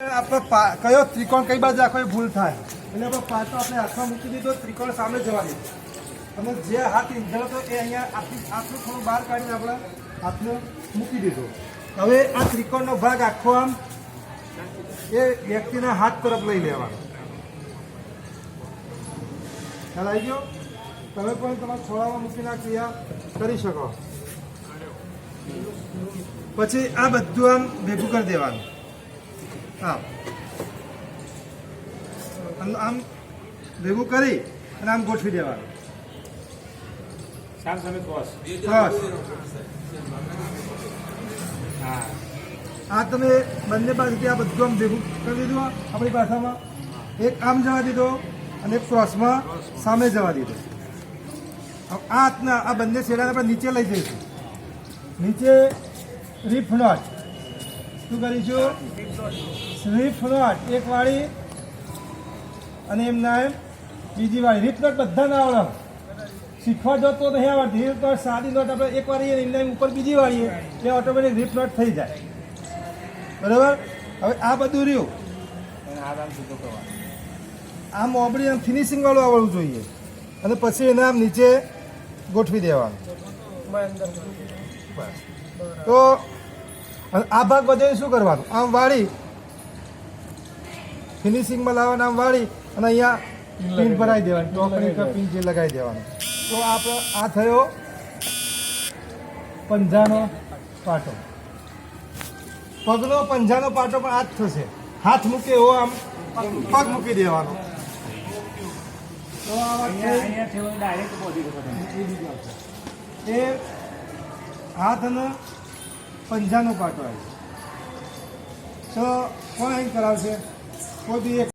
આપણે કયો ત્રિકોણ કઈ બાજુ આખો ભૂલ થાય. એટલે આપણે પાટો આપણે હાથમાં મૂકી દીધો, ત્રિકોણ સામે જવા દીધો અને જે હાથ ઈંધણ હતો એ અહીંયા આખી આટલું થોડું બહાર કાઢીને આપણે હાથને મૂકી દીધો. હવે આ ત્રિકોણનો ભાગ આખો આમ એ વ્યક્તિના હાથ તરફ લઈ લેવાનો. ખ્યાલ આવી ગયો? તમે પણ તમારા છોડામાં મૂકીને ક્રિયા કરી શકો. પછી આ બધું આમ ભેગું કરી દેવાનું. આમ આમ આમ ભેગું કરી અને આમ ગોઠવી દેવાનું. સામ સામે ક્રોસ હા. આ તમે બંને બાજુથી આ બધું આમ ભેગું કરી દીધું આપણી ભાષામાં. એક આમ જવા દીધો અને એક ક્રોસમાં સામે જવા દીધો. હવે આ હાથના આ બંને છેડાને આપણે નીચે લઈ જઈશું. નીચે રીફ નોટ. શું કરીશું રીફ નોટ એક વાળી અને એમના એમ બીજી વાળી. રીફ નોટ બધા ના આવડે. શીખવા જો તો નહીં આવડતી. રીફ નોટ સાદી નોટ આપણે એક વાળી એમના એમ ઉપર બીજી વાળીએ એ ઓટોમેટિક રીફ નોટ થઈ જાય. બરાબર? હવે આ બધું રહ્યું. આમ મોબડી આમ ફિનિશિંગ વાળું આવડવું જોઈએ. અને પછી એને આમ નીચે ગોઠવી દેવાનું. તો અને આ ભાગ બધાને શું કરવાનું? આમ વાળી ફિનિશિંગમાં લાવવાનું આમ વાળી અને અહીંયા પિન ભરાઈ દેવાની. ટોપણી પિન જે લગાવી દેવાનું. તો આપણે આ થયો પંજાનો પાટો. પગનો પંજાનો પાટો પણ આ જ થશે. હાથ મૂકે એવો આમ પગ મૂકી દેવાનો. એ હાથ અને પંજાનો પાટો આવ્યો તો કોણ અહીં કરાવશે? કોઈ એક